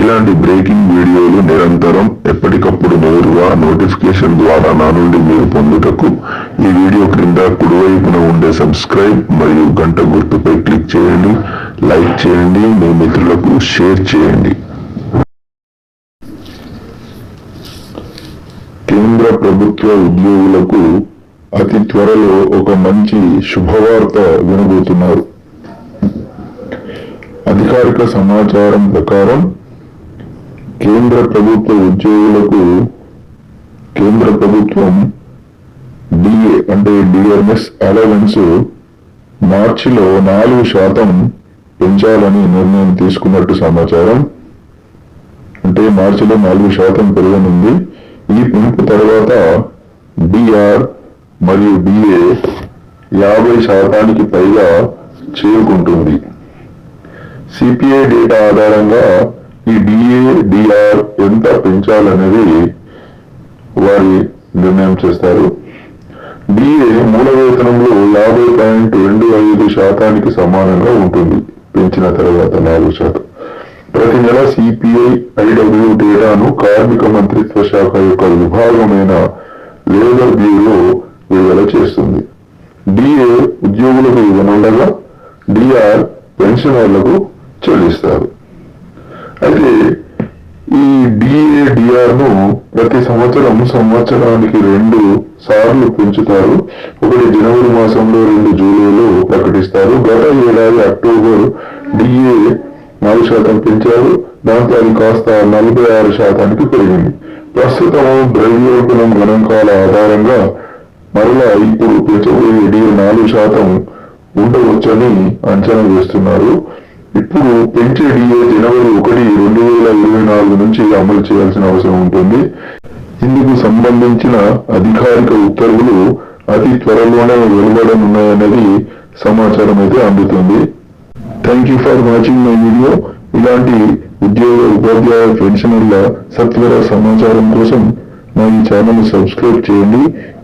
ఇలాంటి బ్రేకింగ్ వీడియోలు నిరంతరం ఎప్పటికప్పుడు నేరుగా నోటిఫికేషన్ ద్వారా నా నుండి మీరు పొందుటకు ఈ వీడియో క్రింద కుడివైపున ఉండే సబ్స్క్రైబ్ మరియు గంట గుర్తుపై క్లిక్ చేయండి లైక్ చేయండి మీ మిత్రులకు షేర్ చేయండి. కేంద్ర ప్రభుత్వ ఉద్యోగులకు అతి త్వరలో ఒక మంచి శుభవార్త వినబోతున్నారు. అధికారిక సమాచారం ప్రకారం కేంద్ర ప్రభుత్వ ఉద్యోగులకు కేంద్ర ప్రభుత్వం డిఏ అంటే డిఎంఎస్ అలవెన్స్ మార్చిలో నాలుగు శాతం పెంచాలని నిర్ణయం తీసుకున్నట్టు సమాచారం. అంటే మార్చిలో నాలుగు శాతం పెరగనుంది. ఈ పెంపు తర్వాత డిఆర్ మరియు డిఏ యాభై శాతానికి పైగా చేరుకుంటుంది. సిపిఐ డేటా ఆధారంగా ఈ డిఏ డిఆర్ ఎంత పెంచాలనేది వారి నిర్ణయం చేస్తారు. డిఏ మూల వేతనంలో యాభై పాయింట్ రెండు ఐదు శాతానికి సమానంగా ఉంటుంది. పెంచిన తర్వాత నాలుగు శాతం. ప్రతి నెల సిపిఐ ఐడబ్ల్యూ డేటాను కార్మిక మంత్రిత్వ శాఖ యొక్క విభాగమైన లేబర్ బ్యూరో విడుదల చేస్తుంది. డిఏ ఉద్యోగులకు ఇవ్వనుండగా డిఆర్ పెన్షనర్లకు చెల్లిస్తారు. అయితే ఈ డిఏడిఆర్ను ప్రతి సంవత్సరం సంవత్సరానికి రెండు సార్లు పెంచుతారు. ఒకటి జనవరి మాసంలో రెండు జూలైలో ప్రకటిస్తారు. గత ఏడాది అక్టోబర్ డిఏ నాలుగు శాతం పెంచారు. దాంతో అది కాస్త నలభై ఆరు శాతానికి పెరిగింది. ప్రస్తుతం ద్రవ్యోల్బణం గణాంకాల ఆధారంగా మరలా ఇప్పుడు పెంచబోయే డిఏ నాలుగు శాతం ఉండవచ్చని అంచనా వేస్తున్నారు. ఇప్పుడు పెంచే జనవరి ఒకటి రెండు వేల ఇరవై నాలుగు నుంచి అమలు చేయాల్సిన అవసరం ఉంటుంది. ఇందుకు సంబంధించిన అధికారిక ఉత్తర్వులు అతి త్వరలోనే వెలువడనున్నాయనేది సమాచారం అయితే అందుతుంది. Thank you for watching my video ఇలాంటి ఉద్యోగ ఉపాధ్యాయ పెన్షనర్ల సత్వర సమాచారం కోసం మా ఈ ఛానల్ సబ్స్క్రైబ్ చేయండి.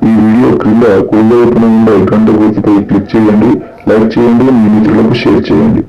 ఈ వీడియో క్రింద కుడివైపున ఉండే గంట గుర్తుపై క్లిక్ చేయండి. లైక్ చేయండి. మీ మిత్రులకు షేర్ చేయండి.